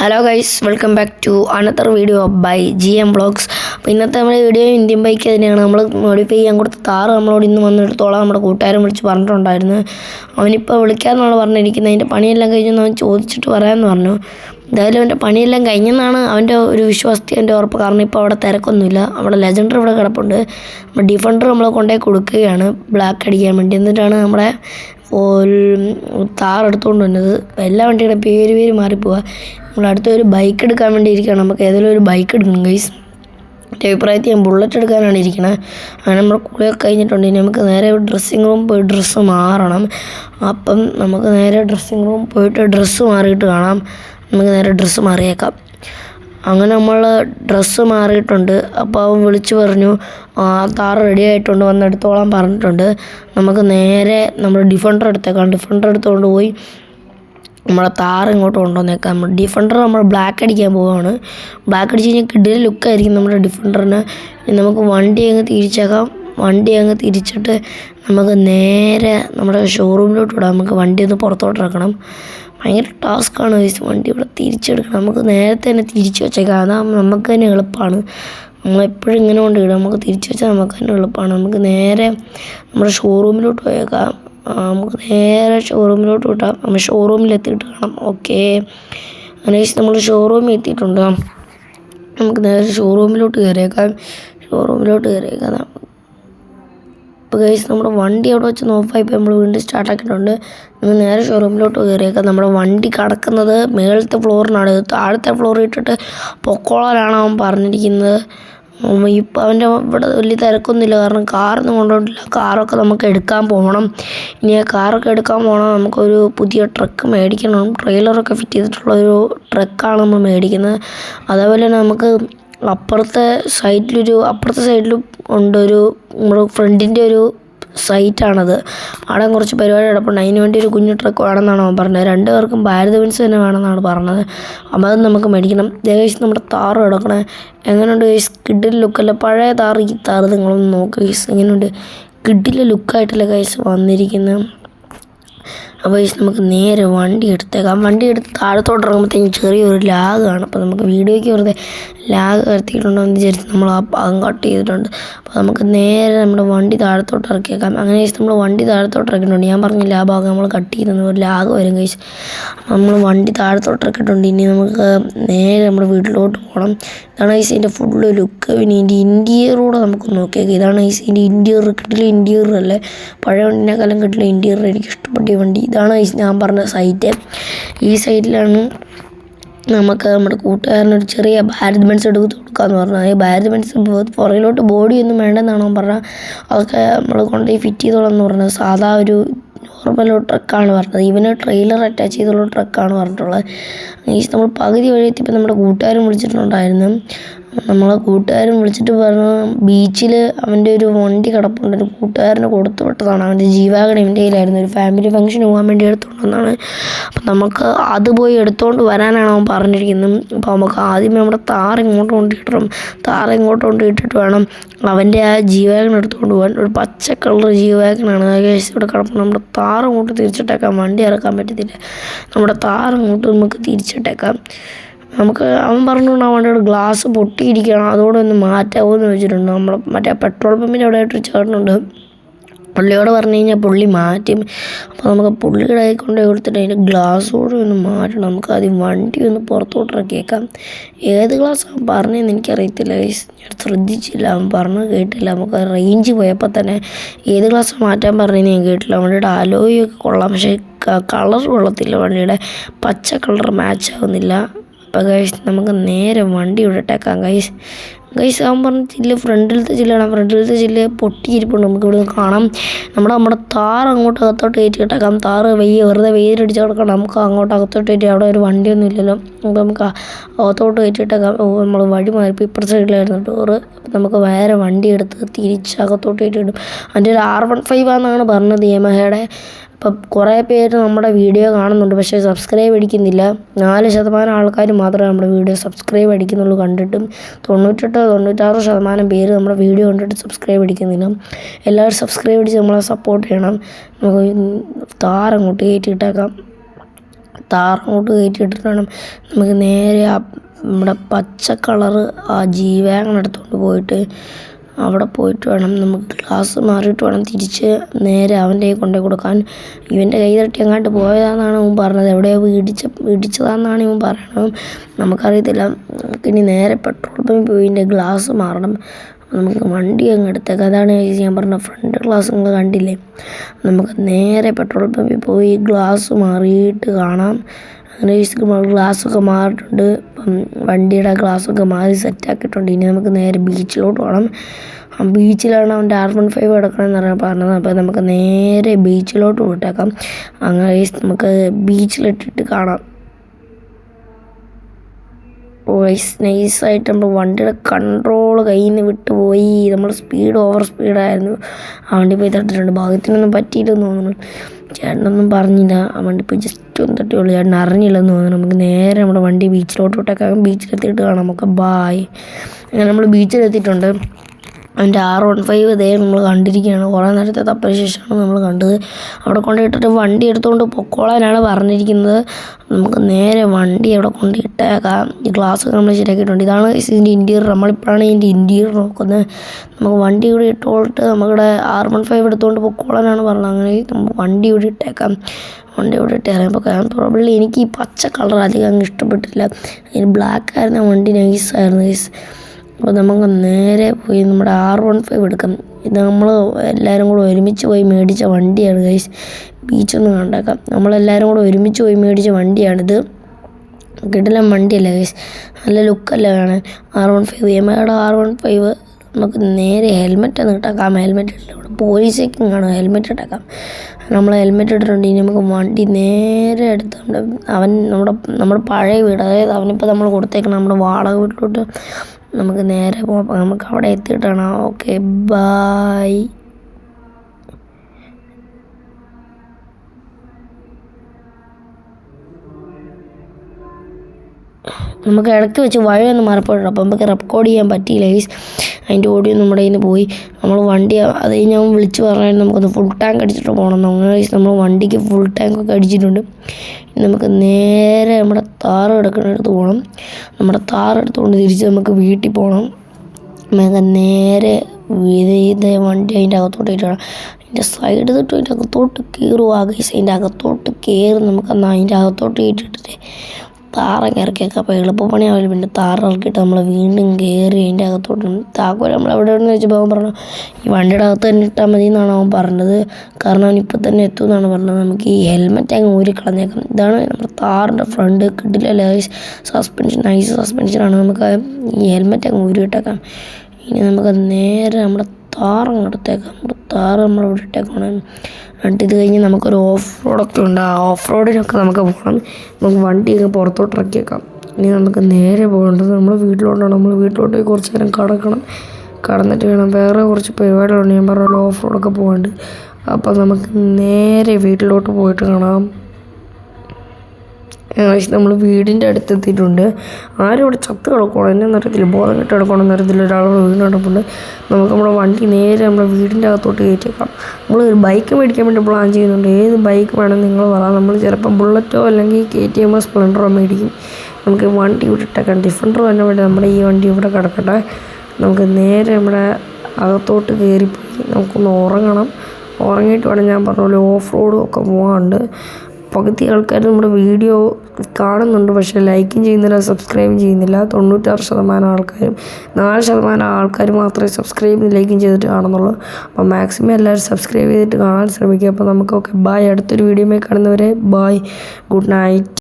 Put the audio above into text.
Hello guys welcome back to another video by G M vlogs അപ്പോൾ ഇന്നത്തെ നമ്മുടെ video Indian bike തന്നെയാണ്. നമ്മൾ മോഡിഫൈ ചെയ്യാൻ കൊടുത്ത താറ് നമ്മളോട് ഇന്ന് വന്നെടുത്തോളാം നമ്മുടെ കൂട്ടുകാരൻ വിളിച്ച് പറഞ്ഞിട്ടുണ്ടായിരുന്നു. അവനിപ്പോൾ വിളിക്കാമെന്നാണ് പറഞ്ഞിരിക്കുന്നത്. അതിന്റെ പണിയെല്ലാം കഴിഞ്ഞെന്ന് അവൻ ചോദിച്ചിട്ട് പറയാമെന്ന് പറഞ്ഞു. എന്തായാലും അവന്റെ പണിയെല്ലാം കഴിഞ്ഞെന്നാണ് അവന്റെ ഒരു വിശ്വാസത്തി എന്റെ ഉറപ്പ്. കാരണം ഇപ്പോൾ അവിടെ തിരക്കൊന്നുമില്ല. അവിടെ ലെജൻഡർ ഇവിടെ കിടപ്പുണ്ട്. നമ്മുടെ ഡിഫൻഡർ നമ്മളെ കൊണ്ടുപോയി കൊടുക്കുകയാണ്. ബ്ലാക്ക് അടിക്കാൻ വേണ്ടി. എന്നിട്ടാണ് നമ്മുടെ താറെടുത്തുകൊണ്ട് വന്നത്. എല്ലാ വണ്ടിയുടെ പേര് പേര് മാറിപ്പോവാ. നമ്മൾ അടുത്തൊരു ബൈക്ക് എടുക്കാൻ വേണ്ടി ഇരിക്കുകയാണ്. നമുക്ക് ഏതെങ്കിലും ഒരു ബൈക്ക് എടുക്കണം ഗൈസ് എന്റെ അഭിപ്രായത്തിൽ ഞാൻ ബുള്ളറ്റ് എടുക്കാനാണ് ഇരിക്കണത് അങ്ങനെ നമ്മൾ കുളിയൊക്കെ കഴിഞ്ഞിട്ടുണ്ട്. നമുക്ക് നേരെ ഡ്രസ്സിങ് റൂം പോയി ഡ്രസ്സ് മാറണം. അപ്പം നമുക്ക് നേരെ ഡ്രസ്സിങ് റൂം പോയിട്ട് ഡ്രസ്സ് മാറിയിട്ട് കാണാം. നമുക്ക് നേരെ ഡ്രസ്സ് മാറിയേക്കാം. അങ്ങനെ നമ്മൾ ഡ്രസ്സ് മാറിയിട്ടുണ്ട്. അപ്പോൾ അവൻ വിളിച്ചു പറഞ്ഞു ആ കാർ റെഡി ആയിട്ടുണ്ട്. വന്നെടുത്തോളാൻ പറഞ്ഞിട്ടുണ്ട്. നമുക്ക് നേരെ നമ്മൾ ഡിഫൻഡർ എടുത്തേക്കാം. ഡിഫൻഡർ എടുത്തുകൊണ്ട് പോയി നമ്മളെ താർ ഇങ്ങോട്ട് കൊണ്ടുവന്നേക്കാം. നമ്മൾ ഡിഫൻഡർ നമ്മൾ ബ്ലാക്ക് അടിക്കാൻ പോവുകയാണ് ബ്ലാക്ക് അടിച്ച് കഴിഞ്ഞാൽ കിഡിലെ ലുക്കായിരിക്കും നമ്മുടെ ഡിഫൻഡറിന് നമുക്ക് വണ്ടി അങ്ങ് തിരിച്ചേക്കാം. വണ്ടി അങ്ങ് തിരിച്ചിട്ട് നമുക്ക് നേരെ നമ്മുടെ ഷോറൂമിലോട്ട് വിടാം. നമുക്ക് വണ്ടി ഒന്ന് പുറത്തോട്ട് ഇറക്കണം. ഭയങ്കര ടാസ്ക്കാണ് വണ്ടി ഇവിടെ തിരിച്ചെടുക്കണം. നമുക്ക് നേരത്തെ തന്നെ തിരിച്ചു വെച്ചേക്കാം. അതാ നമുക്ക് തന്നെ എളുപ്പമാണ് നമ്മളെപ്പോഴും ഇങ്ങനെ കൊണ്ട് നമുക്ക് തിരിച്ചു വെച്ചാൽ നമുക്ക് തന്നെ എളുപ്പമാണ് നമുക്ക് നേരെ നമ്മുടെ ഷോറൂമിലോട്ട് പോയേക്കാം. നമുക്ക് നേരെ ഷോറൂമിലോട്ട് വിട്ടാം നമ്മൾ ഷോറൂമിൽ എത്തിയിട്ട് കാണാം. ഓക്കെ അങ്ങനെ നമ്മൾ ഷോറൂമിൽ എത്തിയിട്ടുണ്ട്. നമുക്ക് നേരെ ഷോറൂമിലോട്ട് കയറിയേക്കാം. ഷോറൂമിലോട്ട് കയറിയേക്കാം. ഇപ്പോൾ കേസ് നമ്മുടെ വണ്ടി അവിടെ വെച്ച് ഓഫായിപ്പോൾ നമ്മൾ വീണ്ടും സ്റ്റാർട്ടാക്കിയിട്ടുണ്ട് നമ്മൾ നേരെ ഷോറൂമിലോട്ട് കയറിയേക്കാം. നമ്മുടെ വണ്ടി കിടക്കുന്നത് മേളത്തെ ഫ്ലോറിനാണ് താഴത്തെ ഫ്ലോറിൽ ഇട്ടിട്ട് പൊക്കോളാനാണ് അവൻ പറഞ്ഞിരിക്കുന്നത്. ഇപ്പം അവന്റെ ഇവിടെ വലിയ തിരക്കൊന്നുമില്ല. കാരണം കാറൊന്നും കൊണ്ടുപോയിട്ടില്ല കാറൊക്കെ നമുക്ക് എടുക്കാൻ പോകണം ഇനി ആ കാറൊക്കെ എടുക്കാൻ പോകണം നമുക്കൊരു പുതിയ ട്രക്ക് മേടിക്കണം. ട്രെയിലറൊക്കെ ഫിറ്റ് ചെയ്തിട്ടുള്ള ഒരു ട്രക്കാണ് നമ്മൾ മേടിക്കുന്നത്. അതേപോലെ തന്നെ നമുക്ക് അപ്പുറത്തെ സൈഡിലൊരു അപ്പുറത്തെ സൈഡിലും ഉണ്ടൊരു നമ്മുടെ ഫ്രണ്ടിന്റെ ഒരു സൈറ്റാണത്. അവിടെ കുറച്ച് പരിപാടി കിടപ്പുണ്ട് അതിന് വേണ്ടി ഒരു കുഞ്ഞു ട്രക്ക് വേണമെന്നാണ് അവൻ പറഞ്ഞത്. രണ്ട് പേർക്കും ഭാരത് ബെൻസ് തന്നെ വേണമെന്നാണ് പറഞ്ഞത്. അപ്പോൾ അത് നമുക്ക് മേടിക്കണം. ഏകദേശം നമ്മുടെ താറ് കിടക്കണേ എങ്ങനെയുണ്ട് ഗൈസ് കിഡിൽ ലുക്കല്ല പഴയ താറ് ഈ താറ് നിങ്ങളൊന്ന് നോക്കുക എങ്ങനെയുണ്ട്? കിഡിലെ ലുക്കായിട്ടല്ലേ ഗൈസ് വന്നിരിക്കുന്നത് അപ്പോൾ നമുക്ക് നേരെ വണ്ടി എടുത്തേക്കാം. വണ്ടി എടുത്ത് താഴത്തോട്ട് ഇറങ്ങുമ്പോഴത്തേക്കും ചെറിയൊരു ലാഗ് ആണ്. അപ്പോൾ നമുക്ക് വീഡിയോയ്ക്ക് വെറുതെ ലാഗ് വരുത്തിയിട്ടുണ്ടോ എന്ന് വിചാരിച്ച് നമ്മൾ ആ ഭാഗം കട്ട് ചെയ്തിട്ടുണ്ട്. അപ്പോൾ നമുക്ക് നേരെ നമ്മുടെ വണ്ടി താഴത്തോട്ട് ഇറക്കിയേക്കാം. അങ്ങനെ ഗൈസ് നമ്മൾ വണ്ടി താഴത്തോട്ട് ഇറക്കിയിട്ടുണ്ട്. ഞാൻ പറഞ്ഞില്ല ആ ഭാഗം നമ്മൾ കട്ട് ചെയ്തെന്ന് ഒരു ലാഗ് വരും കഴിച്ച് നമ്മൾ വണ്ടി താഴത്തോട്ട് ഇറക്കിയിട്ടുണ്ട്. ഇനി നമുക്ക് നേരെ നമ്മുടെ വീട്ടിലോട്ട് പോകണം. ഇതാണ് ഐസിന്റെ ഇതിന്റെ ഫുള്ള് ലുക്ക് പിന്നെ ഇതിന്റെ ഇന്റീരിയറൂടെ നമുക്ക് നോക്കിയേക്കാം. ഇതാണ് ഐസിന്റെ ഇതിന്റെ ഇന്റീരിയർ കിട്ടില്ല ഇന്റീരിയർ അല്ലേ? പഴയ വണ്ടിനേക്കാളും കിട്ടില്ല ഇന്റീരിയർ എനിക്ക് ഇഷ്ടപ്പെട്ട വണ്ടി. ഇതാണ് ഐസ് ഞാൻ പറഞ്ഞ സൈറ്റ് ഈ സൈറ്റിലാണ് നമുക്ക് നമ്മുടെ കൂട്ടുകാരനൊരു ചെറിയ ഭാരത് ബെൻസ് എടുത്ത് കൊടുക്കാമെന്ന് പറഞ്ഞു ഈ ഭാരത് ബെൻസ് പുറകിലോട്ട് ബോഡിയൊന്നും വേണ്ടെന്നാണ് അവൻ അതൊക്കെ നമ്മൾ കൊണ്ടുപോയി ഫിറ്റ് ചെയ്തോളാം എന്ന് പറഞ്ഞാൽ സാധാ ഒരു നോർമൽ ട്രക്കാണ് പറഞ്ഞത്. ഇവന് ട്രെയിലർ അറ്റാച്ച് ചെയ്തുള്ള ട്രക്കാണ് പറഞ്ഞിട്ടുള്ളത്. നമ്മൾ പകുതി വഴി എത്തിയപ്പോൾ നമ്മുടെ കൂട്ടുകാരും വിളിച്ചിട്ടുണ്ടായിരുന്നു. നമ്മളെ കൂട്ടുകാരൻ വിളിച്ചിട്ട് പറഞ്ഞു ബീച്ചിൽ അവന്റെ ഒരു വണ്ടി കിടപ്പുണ്ട്. ഒരു കൂട്ടുകാരന് കൊടുത്തു വിട്ടതാണ്. അവന്റെ ജീവാഗൺ എന്റെ കയ്യിലായിരുന്നു. ഒരു ഫാമിലി ഫംഗ്ഷന് പോകാൻ വേണ്ടി എടുത്തുകൊണ്ട് വന്നതാണ് അപ്പം നമുക്ക് അത് പോയി എടുത്തുകൊണ്ട് വരാനാണ് അവൻ പറഞ്ഞിരിക്കുന്നത് അപ്പോൾ നമുക്ക് ആദ്യമേ നമ്മുടെ താർ ഇങ്ങോട്ട് കൊണ്ടിട്ടും താർ ഇങ്ങോട്ട് കൊണ്ടിട്ടിട്ട് വേണം അവന്റെ ആ ജീവാകൻ എടുത്തുകൊണ്ട് പോകാൻ. ഒരു പച്ച കളർ ജീവാകനാണ് ഏകദേശം ഇവിടെ കിടപ്പുണ്ട്. നമ്മുടെ താർ ഇങ്ങോട്ട് തിരിച്ചിട്ടേക്കാം. വണ്ടി ഇറക്കാൻ പറ്റത്തില്ല. നമ്മുടെ താർ ഇങ്ങോട്ട് നമുക്ക് തിരിച്ചിട്ടേക്കാം. നമുക്ക് അവൻ പറഞ്ഞുകൊണ്ട് ആ ഗ്ലാസ് പൊട്ടിയിരിക്കണം അതോടെ ഒന്ന് മാറ്റാമോ എന്ന് ചോദിച്ചിട്ടുണ്ട്. നമ്മൾ മറ്റേ പെട്രോൾ പമ്പിന്റെ അവിടെ ആയിട്ട് ചേട്ടനുണ്ട്. പുള്ളിയോട് പറഞ്ഞു കഴിഞ്ഞാൽ പുള്ളി മാറ്റി. അപ്പോൾ നമുക്ക് പുള്ളിയുടെ കൈ കൊണ്ട് കൊടുത്തിട്ട് അതിന്റെ ഗ്ലാസ് കൂടെ ഒന്ന് മാറ്റണം. നമുക്ക് ആദ്യം വണ്ടി ഒന്ന് പുറത്തോട്ട് ഇറക്കിയേക്കാം ഏത് ഗ്ലാസ്സാണ് പറഞ്ഞതെന്ന് എനിക്കറിയത്തില്ല. ഞാൻ ശ്രദ്ധിച്ചില്ല. അവൻ പറഞ്ഞു കേട്ടില്ല. നമുക്ക് റേഞ്ച് പോയപ്പോൾ തന്നെ ഏത് ഗ്ലാസ് മാറ്റാൻ പറഞ്ഞതെന്ന് ഞാൻ കേട്ടില്ല. വണ്ടിയുടെ അലോയൊക്കെ കൊള്ളാം. പക്ഷേ കളർ കൊള്ളത്തില്ല. വണ്ടിയുടെ പച്ച കളർ മാച്ച് ആവുന്നില്ല. അപ്പോൾ ഗൈസ് നമുക്ക് നേരെ വണ്ടി വിടട്ടേക്കാം ഗൈസ് ഗൈസ് അവൻ പറഞ്ഞ ചില്ല് ഫ്രണ്ടിലത്തെ ചില്ലാണ്. ഫ്രണ്ടിലത്തെ ചില്ല് പൊട്ടിയിരിപ്പുണ്ട്. നമുക്ക് ഇവിടെ കാണാം. നമ്മുടെ നമ്മുടെ താർ അങ്ങോട്ട് അകത്തോട്ട് കയറ്റി ഇട്ടേക്കാം താറ് വെയ്യ വെറുതെ വെയിലടിച്ച് കിടക്കണം. നമുക്ക് അങ്ങോട്ട് അകത്തോട്ട് കയറ്റി അവിടെ ഒരു വണ്ടിയൊന്നും ഇല്ലല്ലോ. അപ്പോൾ നമുക്ക് അകത്തോട്ട് കയറ്റിയിട്ടേക്കാം നമ്മൾ വഴി മാറിപ്പോൾ ഇപ്പുറത്തെ സൈഡിലായിരുന്നു ടൂറ് അപ്പം നമുക്ക് വേറെ വണ്ടി എടുത്ത് തിരിച്ച് അകത്തോട്ട് കയറ്റിയിടും അതിന്റെ ഒരു ആർ വൺ ഫൈവ് ആണെന്നാണ് പറഞ്ഞത് യമഹയുടെ. അപ്പം കുറേ പേര് നമ്മുടെ വീഡിയോ കാണുന്നുണ്ട് പക്ഷേ സബ്സ്ക്രൈബ് അടിക്കുന്നില്ല. നാല് ശതമാനം ആൾക്കാർ മാത്രമേ നമ്മുടെ വീഡിയോ സബ്സ്ക്രൈബ് അടിക്കുന്നുള്ളൂ കണ്ടിട്ടും. തൊണ്ണൂറ്റെട്ട് തൊണ്ണൂറ്റാറ് ശതമാനം പേര് നമ്മുടെ വീഡിയോ കണ്ടിട്ട് സബ്സ്ക്രൈബ് അടിക്കുന്നില്ല. എല്ലാവരും സബ്സ്ക്രൈബ് അടിച്ച് നമ്മളെ സപ്പോർട്ട് ചെയ്യണം. നമുക്ക് താറങ്ങോട്ട് കയറ്റിയിട്ടേക്കാം. താറങ്ങോട്ട് കയറ്റിയിട്ടിട്ട് വേണം നമുക്ക് നേരെ നമ്മുടെ പച്ച കളറ് ആ എടുത്തുകൊണ്ട് പോയിട്ട് അവിടെ പോയിട്ട് വേണം നമുക്ക് ക്ലാസ് മാറിയിട്ട് വേണം തിരിച്ച് നേരെ അവന്റെ കയ്യിൽ കൊണ്ടു കൊടുക്കാൻ. ഇവന്റെ കൈ തട്ടി അങ്ങോട്ട് പോയതാണെന്നാണ് ഇവൻ പറഞ്ഞത്. എവിടെയോ ഇടിച്ച ഇടിച്ചതാണെന്നാണ് ഇവൻ പറയണത്. നമുക്കറിയത്തില്ല. നമുക്കിനി നേരെ പെട്രോൾ പമ്പിൽ പോയി ഇതിന്റെ ഗ്ലാസ് മാറണം. നമുക്ക് വണ്ടി അങ്ങ് എടുത്തേക്കാം. അതാണ് ഞാൻ പറഞ്ഞ ഫ്രണ്ട് ഗ്ലാസ് നിങ്ങൾ കണ്ടില്ലേ? നമുക്ക് നേരെ പെട്രോൾ പമ്പിൽ പോയി ഗ്ലാസ് മാറിയിട്ട് കാണാം. അങ്ങനെ ഗ്ലാസ്സൊക്കെ മാറിയിട്ടുണ്ട്. ഇപ്പം വണ്ടിയുടെ ഗ്ലാസ്സൊക്കെ മാറി സെറ്റാക്കിയിട്ടുണ്ട്. ഇനി നമുക്ക് നേരെ ബീച്ചിലോട്ട് പോകണം. ബീച്ചിലാണ് അവന്റെ ആർ വൺ ഫൈവ് കിടക്കണമെന്ന് പറഞ്ഞത്. അപ്പോൾ നമുക്ക് നേരെ ബീച്ചിലോട്ട് വിട്ടേക്കാം. അങ്ങനെ നമുക്ക് ബീച്ചിലിട്ടിട്ട് കാണാം. വോയിസ് നൈസായിട്ട് നമ്മൾ വണ്ടിയുടെ കൺട്രോൾ കയ്യിൽ നിന്ന് വിട്ടുപോയി നമ്മൾ സ്പീഡ് ഓവർ സ്പീഡായിരുന്നു ആ വണ്ടി പോയി തട്ടിട്ടുണ്ട് ഭാഗ്യത്തിനൊന്നും പറ്റിയില്ലെന്ന് തോന്നുന്നു. ചേട്ടനൊന്നും പറഞ്ഞില്ല. ആ വണ്ടി പോയി ജസ്റ്റ് ഒന്ന് തട്ടിയുള്ളൂ ചേട്ടൻ അറിഞ്ഞില്ലെന്ന് തോന്നുന്നു. നമുക്ക് നേരെ നമ്മുടെ വണ്ടി ബീച്ചിലോട്ട് വിട്ടേക്കാം ബീച്ചിലെത്തിയിട്ട് കാണാം. നമുക്ക് ബായ് അങ്ങനെ നമ്മൾ ബീച്ചിലെത്തിയിട്ടുണ്ട് അതിന്റെ ആർ വൺ ഫൈവ് ഇതേ നമ്മൾ കണ്ടിരിക്കുകയാണ്. കുറേ നേരത്തെ തപ്പിന് ശേഷമാണ് നമ്മൾ കണ്ടത്. അവിടെ കൊണ്ടിട്ടിട്ട് വണ്ടി എടുത്തുകൊണ്ട് പൊക്കോളാനാണ് പറഞ്ഞിരിക്കുന്നത്. നമുക്ക് നേരെ വണ്ടി അവിടെ കൊണ്ട് ഇട്ടേക്കാം ഈ ഗ്ലാസ് നമ്മൾ ശരിയാക്കിയിട്ടുണ്ട്. ഇതാണ് ഇതിന്റെ ഇന്റീരിയർ നമ്മളിപ്പോഴാണ് ഇതിന്റെ ഇന്റീരിയർ നോക്കുന്നത്. നമുക്ക് വണ്ടി ഇവിടെ ഇട്ടോളിട്ട് നമ്മുടെ ആർ വൺ ഫൈവ് എടുത്തുകൊണ്ട് പൊക്കോളാനാണ് പറഞ്ഞത്. അങ്ങനെ നമുക്ക് വണ്ടി ഇവിടെ ഇട്ടേക്കാം. വണ്ടി ഇവിടെ ഇട്ട് ഇറങ്ങിയപ്പോൾ പ്രോബ്ലി എനിക്ക് ഈ പച്ച കളർ അധികം അങ്ങ് ഇഷ്ടപ്പെട്ടില്ല. അതിന് ബ്ലാക്ക് ആയിരുന്നു വണ്ടി. നൈസായിരുന്നു നൈസ് അപ്പോൾ നമുക്ക് നേരെ പോയി നമ്മുടെ ആർ വൺ ഫൈവ് എടുക്കാം. ഇത് നമ്മൾ എല്ലാവരും കൂടെ ഒരുമിച്ച് പോയി മേടിച്ച വണ്ടിയാണ് ഗൈസ് ബീച്ചൊന്നും കണ്ടേക്കാം. നമ്മളെല്ലാവരും കൂടെ ഒരുമിച്ച് പോയി മേടിച്ച വണ്ടിയാണിത്. കിട്ടില്ല വണ്ടിയല്ല ഗൈസ് നല്ല ലുക്കല്ല കാണാൻ. ആർ വൺ ഫൈവ് എമയുടെ ആർ വൺ ഫൈവ് നമുക്ക് നേരെ ഹെൽമെറ്റ് ഒന്ന് ഇട്ടേക്കാം. ഹെൽമെറ്റ് ഇട്ടില്ല പോലീസേക്കും കാണും. ഹെൽമെറ്റ് ഇട്ടേക്കാം. നമ്മൾ ഹെൽമെറ്റ് ഇട്ടിട്ടുണ്ട്. ഇനി നമുക്ക് വണ്ടി നേരെ എടുത്ത് നമ്മുടെ അവൻ നമ്മുടെ നമ്മുടെ പഴയ വീട് അതായത് അവനിപ്പോൾ നമ്മൾ കൊടുത്തേക്കണം നമ്മുടെ വാടക വീട്ടിലോട്ട് നമുക്ക് നേരെ പോകാം നമുക്ക് അവിടെ എത്തിയിട്ടാണ്. ഓക്കെ ബായ് നമുക്ക് ഇടയ്ക്ക് വെച്ച് വഴിയൊന്ന് മാറിപ്പോയിട്ടുണ്ട് അപ്പം നമുക്ക് റെക്കോർഡ് ചെയ്യാൻ പറ്റിയില്ല ഈസ് അതിന്റെ ഓഡിയോ നമ്മുടെ കയ്യിൽ നിന്ന് പോയി. നമ്മൾ വണ്ടി അത് ഞാൻ വിളിച്ച് പറഞ്ഞാൽ നമുക്കൊന്ന് ഫുൾ ടാങ്ക് അടിച്ചിട്ട് പോകണം നമ്മൾ നമ്മൾ വണ്ടിക്ക് ഫുൾ ടാങ്ക് ഒക്കെ അടിച്ചിട്ടുണ്ട്. നമുക്ക് നേരെ നമ്മുടെ താറ് കിടക്കുന്നിടത്ത് പോകണം. നമ്മുടെ താറ് എടുത്തുകൊണ്ട് തിരിച്ച് നമുക്ക് വീട്ടിൽ പോകണം. നമുക്ക് നേരെ ഇത് വണ്ടി അതിന്റെ അകത്തോട്ട് ഇട്ടണം അതിന്റെ സൈഡ് തൊട്ട് അതിന്റെ അകത്തോട്ട് കയറുക. ഗൈസ് അതിന്റെ അകത്തോട്ട് കയറി നമുക്ക് എന്നാൽ അതിന്റെ അകത്തോട്ട് ഇട്ടിട്ട് താറൊക്കെ ഇറക്കിയൊക്കെ അപ്പോൾ എളുപ്പപ്പണിയാവില്ല പിന്നെ താറ് ഇറക്കിയിട്ട് നമ്മൾ വീണ്ടും കയറി അതിന്റെ അകത്തോട്ട് താക്കോൽ നമ്മൾ എവിടെ നിന്ന് വെച്ചപ്പോൾ അവൻ പറഞ്ഞു. ഈ വണ്ടിയുടെ അകത്ത് തന്നെ ഇട്ടാൽ മതി എന്നാണ് അവൻ പറഞ്ഞത്. കാരണം അവൻ ഇപ്പം തന്നെ എത്തും എന്നാണ് പറഞ്ഞത്. നമുക്ക് ഈ ഹെൽമെറ്റ് അങ്ങ് ഊരി കളഞ്ഞേക്കാം ഇതാണ് നമ്മുടെ താറിന്റെ ഫ്രണ്ട് കിട്ടില്ല ലൈസ് സസ്പെൻഷൻ നൈസ് സസ്പെൻഷനാണ് നമുക്ക് ഈ ഹെൽമെറ്റ് അങ്ങ് ഊരി ഇട്ടേക്കാം ഇനി നമുക്ക് നേരെ നമ്മുടെ താറ് എടുത്തേക്കാം നമ്മുടെ താറ് നമ്മൾ ഇവിടെ ഇട്ടേക്കണം എന്നിട്ട് ഇത് കഴിഞ്ഞ് നമുക്കൊരു ഓഫ് റോഡൊക്കെ ഉണ്ട്. ആ ഓഫ് റോഡിനൊക്കെ നമുക്ക് പോകണം. നമുക്ക് വണ്ടി വണ്ടിയൊക്കെ പുറത്തോട്ട് ഇറക്കിയേക്കാം. ഇനി നമുക്ക് നേരെ പോകേണ്ടത് നമ്മൾ വീട്ടിലോട്ടാണ്. നമ്മൾ വീട്ടിലോട്ട് പോയി കുറച്ച് നേരം കടക്കണം. കടന്നിട്ട് വേണം. വേറെ കുറച്ച് പരിപാടികളുണ്ട്. ഞാൻ പറഞ്ഞ ഓഫ് റോഡൊക്കെ പോകാണ്ട്. അപ്പം നമുക്ക് നേരെ വീട്ടിലോട്ട് പോയിട്ട് കാണാം. ഏകദേശം നമ്മൾ വീടിന്റെ അടുത്ത് എത്തിയിട്ടുണ്ട്. ആരും ഇവിടെ ചത്ത് കിടക്കണം എന്നെ അറിയത്തില്ല. ബോധം കെട്ട് കിടക്കണം അറിയത്തില്ല. ഒരാൾ വീട് കിടപ്പുണ്ട്. നമുക്ക് നമ്മുടെ വണ്ടി നേരെ നമ്മുടെ വീടിന്റെ അകത്തോട്ട് കയറ്റിയേക്കാം. നമ്മൾ ഒരു ബൈക്ക് മേടിക്കാൻ വേണ്ടി പ്ലാൻ ചെയ്യുന്നുണ്ട്. ഏത് ബൈക്ക് വേണം നിങ്ങൾ പറയാം നമ്മൾ ചിലപ്പം ബുള്ളറ്റോ അല്ലെങ്കിൽ കെ ടി എമ്മോ സ്പ്ലെൻഡറോ മേടിക്കും. നമുക്ക് വണ്ടി ഇവിടെ ഇട്ടേക്കാം. ഡിഫൻഡർ തന്നെ വേണ്ടി? നമ്മുടെ ഈ വണ്ടി ഇവിടെ കിടക്കട്ടെ. നമുക്ക് നേരെ നമ്മുടെ അകത്തോട്ട് കയറിപ്പോയി നമുക്കൊന്ന് ഉറങ്ങണം. ഉറങ്ങിയിട്ട് വേണം ഞാൻ പറഞ്ഞ പോലെ ഓഫ് റോഡും ഒക്കെ പോകാനുണ്ട് പകുതി ആൾക്കാർ നമ്മുടെ വീഡിയോ കാണുന്നുണ്ട് പക്ഷേ ലൈക്കും ചെയ്യുന്നില്ല സബ്സ്ക്രൈബും ചെയ്യുന്നില്ല. തൊണ്ണൂറ്റാറ് ശതമാനം ആൾക്കാരും നാല് ശതമാനം ആൾക്കാർ മാത്രമേ സബ്സ്ക്രൈബും ലൈക്കും ചെയ്തിട്ട് കാണുന്നുള്ളൂ. അപ്പോൾ മാക്സിമം എല്ലാവരും സബ്സ്ക്രൈബ് ചെയ്തിട്ട് കാണാൻ ശ്രമിക്കുക. അപ്പോൾ നമുക്കൊക്കെ ബായ് അടുത്തൊരു വീഡിയോയിൽ കാണുന്നവരെ ബായ് ഗുഡ് നൈറ്റ്